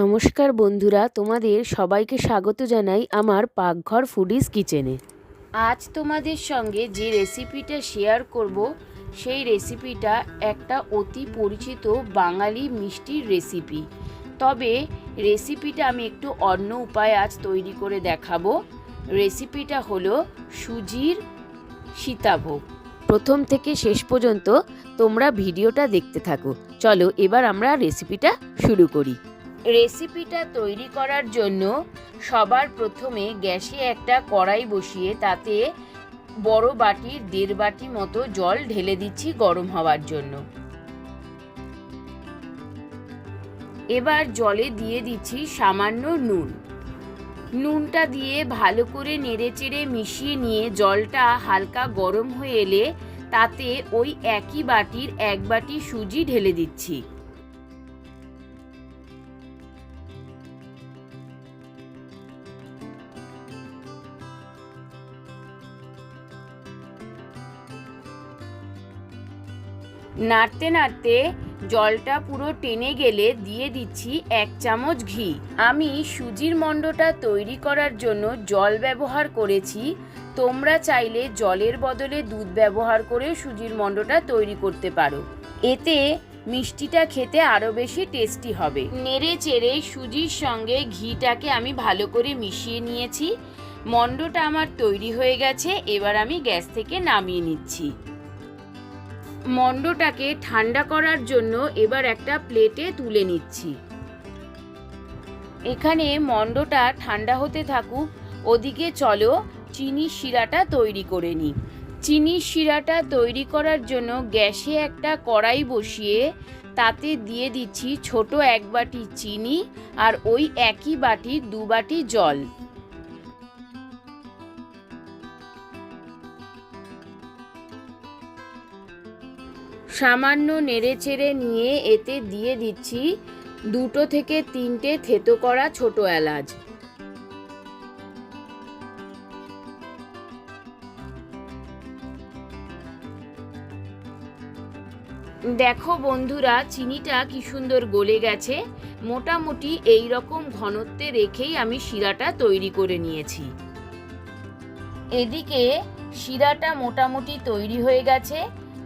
নমস্কার বন্ধুরা, তোমাদের সবাইকে স্বাগত জানাই আমার পাকঘর ফুডিজ কিচেনে আজ তোমাদের সঙ্গে যে রেসিপিটা শেয়ার করব, সেই রেসিপিটা একটা অতি পরিচিত বাঙালি মিষ্টির রেসিপি তবে রেসিপিটা আমি একটু অন্য উপায়ে আজ তৈরি করে দেখাবো। রেসিপিটা হলো সুজির সীতাভোগ। প্রথম থেকে শেষ পর্যন্ত তোমরা ভিডিওটা দেখতে থাকো। চলো এবার আমরা রেসিপিটা শুরু করি। রেসিপিটা তৈরি করার জন্য সবার প্রথমে গ্যাসে একটা কড়াই বসিয়ে তাতে বড় বাটির দেড় বাটি মতো জল ঢেলে দিচ্ছি গরম হওয়ার জন্য। এবার জলে দিয়ে দিচ্ছি সামান্য নুন। নুনটা দিয়ে ভালো করে নেড়েচেড়ে মিশিয়ে নিয়ে জলটা হালকা গরম হয়ে এলে তাতে ওই একই বাটির এক বাটি সুজি ঢেলে দিচ্ছি। নাড়তে নাড়তে জলটা পুরো টেনে গেলে দিয়ে দিচ্ছি এক চামচ ঘি। আমি সুজির মণ্ডটা তৈরি করার জন্য জল ব্যবহার করেছি। তোমরা চাইলে জলের বদলে দুধ ব্যবহার করে সুজির মণ্ডটা তৈরি করতে পারো। এতে মিষ্টিটা খেতে আরও বেশি টেস্টি হবে। নেড়ে চেড়ে সুজির সঙ্গে ঘিটাকে আমি ভালো করে মিশিয়ে নিয়েছি। মণ্ডটা আমার তৈরি হয়ে গেছে, এবার আমি গ্যাস থেকে নামিয়ে নিচ্ছি। মণ্ডটাকে ঠান্ডা করার জন্য এবার একটা প্লেটে তুলে নিচ্ছি। এখানে মণ্ডটা ঠান্ডা হতে থাকুক, ওদিকে চলো চিনির শিরাটা তৈরি করে নিই। চিনির শিরাটা তৈরি করার জন্য গ্যাসে একটা কড়াই বসিয়ে তাতে দিয়ে দিচ্ছি ছোট এক বাটি চিনি আর ওই একই বাটির দু বাটি জল। সামান্য নেড়েচেড়ে নিয়ে এতে দিয়ে দিচ্ছি দুটো থেকে তিনটে থেতো করা ছোট এলাচ। দেখো বন্ধুরা, চিনিটা কি সুন্দর গলে গেছে। মোটামুটি এই রকম ঘনত্বে রেখেই আমি শিরাটা তৈরি করে নিয়েছি। এদিকে শিরাটা মোটামুটি তৈরি হয়ে গেছে।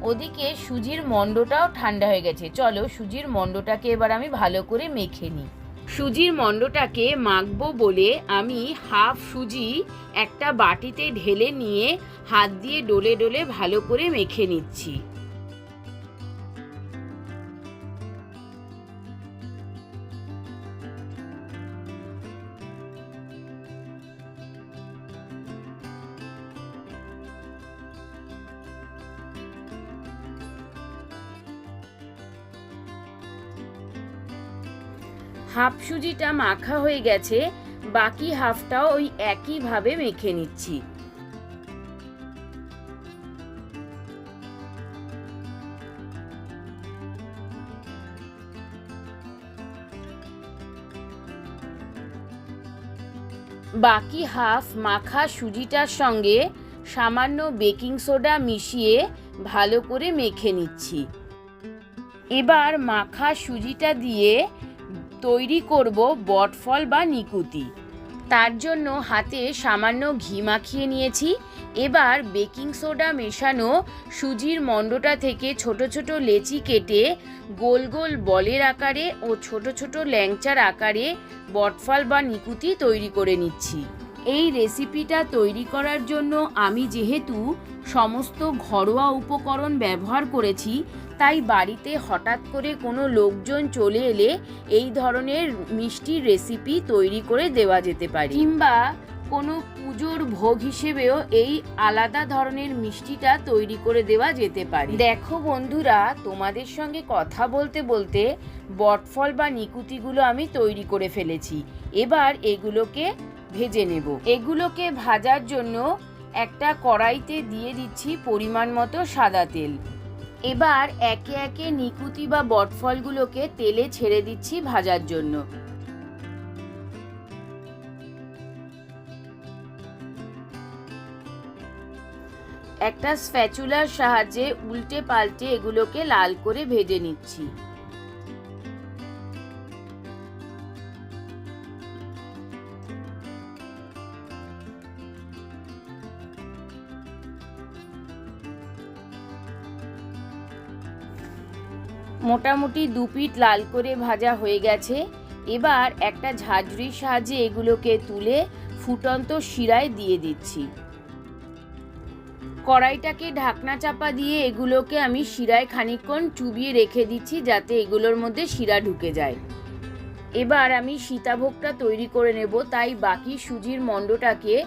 ওদিকে সুজির মণ্ডটাও ঠান্ডা হয়ে গেছে। চলো সুজির মণ্ডটাকে এবার আমি ভালো করে মেখে নিই। সুজির মণ্ডটাকে মাখবো বলে আমি হাফ সুজি একটা বাটিতে ঢেলে নিয়ে হাত দিয়ে ডলে ডলে ভালো করে মেখে নিচ্ছি। হাফ সুজিটা মাখা হয়ে গেছে, বাকি হাফটাও ওই একইভাবে মেখে নিচ্ছি। বাকি হাফ মাখা সুজিটার সঙ্গে সামান্য বেকিং সোডা মিশিয়ে ভালো করে মেখে নিচ্ছি। এবার মাখা সুজিটা দিয়ে তৈরি করব বটফল বা নিকুতি। তার জন্য হাতে সামান্য ঘি মাখিয়ে নিয়েছি। এবার বেকিং সোডা মেশানো সুজির মণ্ডটা থেকে ছোট ছোট লেচি কেটে গোল গোল বলের আকারে ও ছোট ছোট ল্যাংচার আকারে বটফল বা নিকুতি তৈরি করে নিচ্ছি। এই রেসিপিটা তৈরি করার জন্য আমি যেহেতু সমস্ত ঘরোয়া উপকরণ ব্যবহার করেছি তাই বাড়িতে হঠাৎ করে কোনো লোকজন চলে এলে এই ধরনের মিষ্টির রেসিপি তৈরি করে দেওয়া যেতে পারে। কিংবা কোনো পুজোর ভোগ হিসেবেও এই আলাদা ধরনের মিষ্টিটা তৈরি করে দেওয়া যেতে পারে। দেখো বন্ধুরা, তোমাদের সঙ্গে কথা বলতে বলতে বটফল বা নিকুতিগুলো আমি তৈরি করে ফেলেছি। এবার এগুলোকে ভেজে নেব। এগুলোকে ভাজার জন্য একটা কড়াইতে দিয়ে দিচ্ছি পরিমাণ মতো সাদা তেল। এবার একে একে নিকুতি বা বটফলগুলোকে তেলে ছেড়ে দিচ্ছি ভাজার জন্য। একটা স্প্যাচুলার সাহায্যে উল্টে পাল্টে এগুলোকে লাল করে ভেজে নিচ্ছি। মোটামুটি দু পিট লাল করে ভাজা হয়ে গেছে। এবার একটা ঝাঁঝরির সাহায্যে এগুলোকে তুলে ফুটন্ত শিরায় দিয়ে দিচ্ছি। কড়াইটাকে ঢাকনা চাপা দিয়ে এগুলোকে আমি শিরায় খানিকক্ষণ চুবিয়ে রেখে দিচ্ছি যাতে এগুলোর মধ্যে শিরা ঢুকে যায়। এবার আমি সীতাভোগটা তৈরি করে নেব, তাই বাকি সুজির মণ্ডটাকে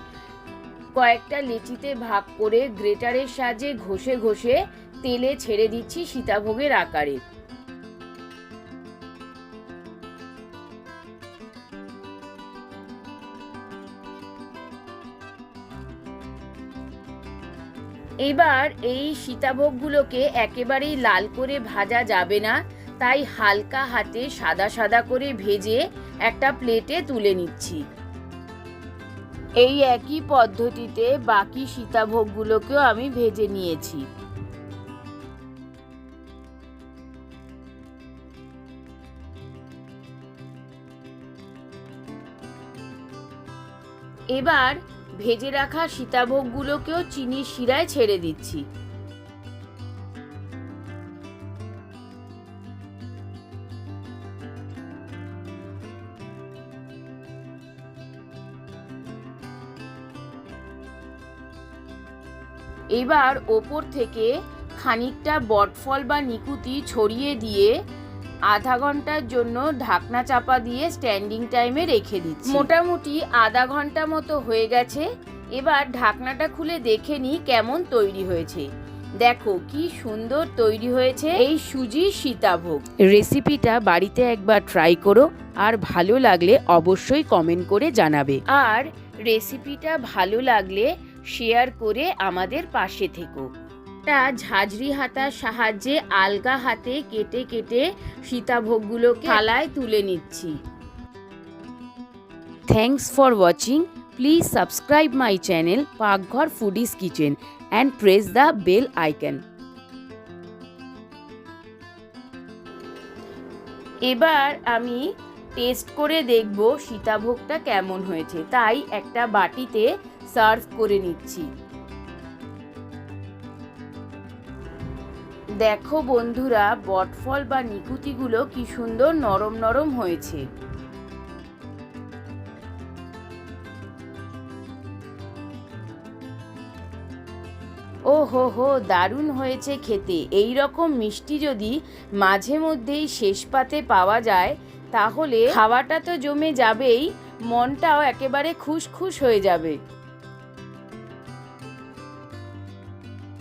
কয়েকটা লেচিতে ভাগ করে গ্রেটারের সাহায্যে ঘষে ঘষে তেলে ছেড়ে দিচ্ছি সীতাভোগের আকারে। এবার এই সীতাভোগগুলোকে একেবারেই লাল করে ভাজা যাবে না, তাই হালকা হাতে সাদা সাদা করে ভেজে একটা প্লেটে তুলে নিচ্ছি। এই একই পদ্ধতিতে বাকি সীতাভোগগুলোকেও আমি ভেজে নিয়েছি। এবার ভেজে রাখা সীতাভোগগুলোকেও চিনির শিরায় ছেড়ে দিচ্ছি। এবার ওপর থেকে খানিকটা বটফল বা নিকুতি ছড়িয়ে দিয়ে আধা ঘণ্টার জন্য ঢাকনা চাপা দিয়ে স্ট্যান্ডিং টাইমে রেখে দিচ্ছি। মোটামুটি আধা ঘণ্টা মতো হয়ে গেছে। এবার ঢাকনাটা খুলে দেখে নিই কেমন তৈরি হয়েছে। দেখো কি সুন্দর তৈরি হয়েছে এই সুজি সীতাভোগ। রেসিপিটা বাড়িতে একবার ট্রাই করো আর ভালো লাগলে অবশ্যই কমেন্ট করে জানাবে। আর রেসিপিটা ভালো লাগলে শেয়ার করে আমাদের পাশে থেকো। একটা ঝাঁঝরি হাতার সাহায্যে আলগা হাতে কেটে কেটে সীতাভোগগুলোকে থালায় তুলে নিচ্ছি। Thanks for watching please subscribe my channel Pakghar foodies kitchen and press the bell icon এবার আমি টেস্ট করে দেখব সীতাভোগটা কেমন হয়েছে। তাই একটা বাটিতে সার্ভ করে নিচ্ছি। দেখো বন্ধুরা, বটফল বা নিকুতিগুলো কি সুন্দর নরম নরম হয়েছে। ও হো হো দারুণ হয়েছে খেতে। এই রকম মিষ্টি যদি মাঝে মধ্যেই শেষ পাতে পাওয়া যায়, তাহলে খাওয়াটা তো জমে যাবেই, মনটাও একেবারে খুশ খুশ হয়ে যাবে।